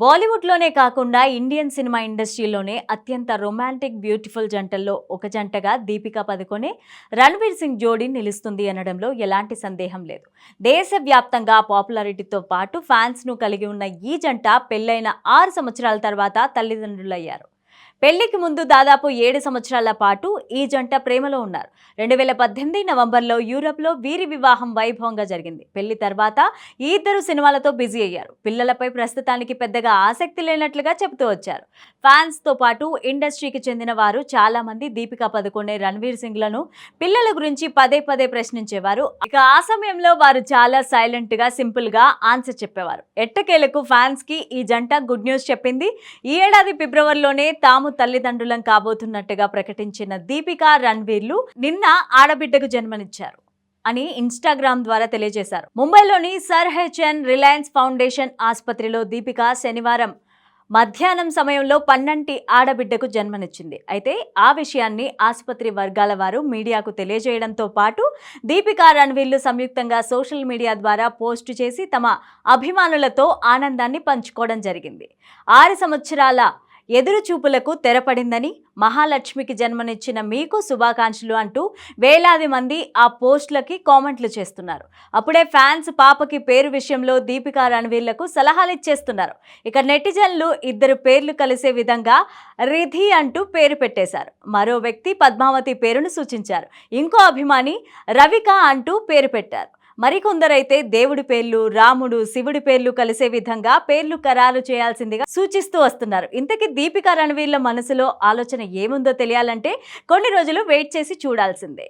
బాలీవుడ్లోనే కాకుండా Indian cinema ఇండస్ట్రీలోనే అత్యంత romantic beautiful జంటల్లో ఒక జంటగా దీపికా పదుకొనే రణ్వీర్ సింగ్ జోడీ నిలుస్తుంది అనడంలో ఎలాంటి సందేహం లేదు. దేశవ్యాప్తంగా పాపులారిటీతో పాటు ఫ్యాన్స్ను కలిగి ఉన్న ఈ జంట పెళ్ళైన ఆరు సంవత్సరాల తర్వాత తల్లిదండ్రులయ్యారు. పెళ్ళికి ముందు దాదాపు ఏడు సంవత్సరాల పాటు ఈ జంట ప్రేమలో ఉన్నారు. రెండు వేల పద్దెనిమిది నవంబర్లో యూరప్లో వీరి వివాహం వైభవంగా జరిగింది. పెళ్ళి తర్వాత ఈ ఇద్దరు సినిమాలతో బిజీ అయ్యారు. పిల్లలపై ప్రస్తుతానికి పెద్దగా ఆసక్తి లేనట్లుగా చెబుతూ వచ్చారు. ఫ్యాన్స్తో పాటు ఇండస్ట్రీకి చెందిన వారు చాలా మంది దీపికా పదుకొనే రణ్వీర్ సింగ్లను పిల్లల గురించి పదే పదే ప్రశ్నించేవారు. ఇక ఆ సమయంలో వారు చాలా సైలెంట్గా సింపుల్గా ఆన్సర్ చెప్పేవారు. ఎట్టకేలకు ఫ్యాన్స్కి ఈ జంట గుడ్ న్యూస్ చెప్పింది. ఈ ఏడాది ఫిబ్రవరిలోనే తాము తల్లిదండ్రులం కాబోతున్నట్టుగా ప్రకటించిన దీపికా రణ్వీర్లు నిన్న ఆడబిడ్డకు జన్మనిచ్చారు అని ఇన్స్టాగ్రామ్ ద్వారా తెలియజేశారు. ముంబైలోని సర్ హెచ్ఎన్ రిలయన్స్ ఫౌండేషన్ ఆసుపత్రిలో దీపిక శనివారం మధ్యాహ్నం సమయంలో పన్నంటి ఆడబిడ్డకు జన్మనిచ్చింది. అయితే ఆ విషయాన్ని ఆసుపత్రి వర్గాల వారు మీడియాకు తెలియజేయడంతో పాటు దీపికా రణ్వీర్లు సంయుక్తంగా సోషల్ మీడియా ద్వారా పోస్టు చేసి తమ అభిమానులతో ఆనందాన్ని పంచుకోవడం జరిగింది. ఆరు సంవత్సరాల ఎదురు చూపులకు తెరపడిందని మహాలక్ష్మికి జన్మనిచ్చిన మీకు శుభాకాంక్షలు అంటూ వేలాది మంది ఆ పోస్టులకి కామెంట్లు చేస్తున్నారు. అప్పుడే ఫ్యాన్స్ పాపకి పేరు విషయంలో దీపికా రణవీర్లకు సలహాలు ఇచ్చేస్తున్నారు. ఇక నెటిజన్లు ఇద్దరు పేర్లు కలిసే విధంగా రిధి అంటూ పేరు పెట్టేశారు. మరో వ్యక్తి పద్మావతి పేరును సూచించారు. ఇంకో అభిమాని రవిక అంటూ పేరు పెట్టారు. మరికొందరైతే దేవుడి పేర్లు రాముడు శివుడి పేర్లు కలిసే విధంగా పేర్లు ఖరారు చేయాల్సిందిగా సూచిస్తూ వస్తున్నారు. ఇంతకీ దీపికా రణవీర్ల మనసులో ఆలోచన ఏముందో తెలియాలంటే కొన్ని రోజులు వెయిట్ చేసి చూడాల్సిందే.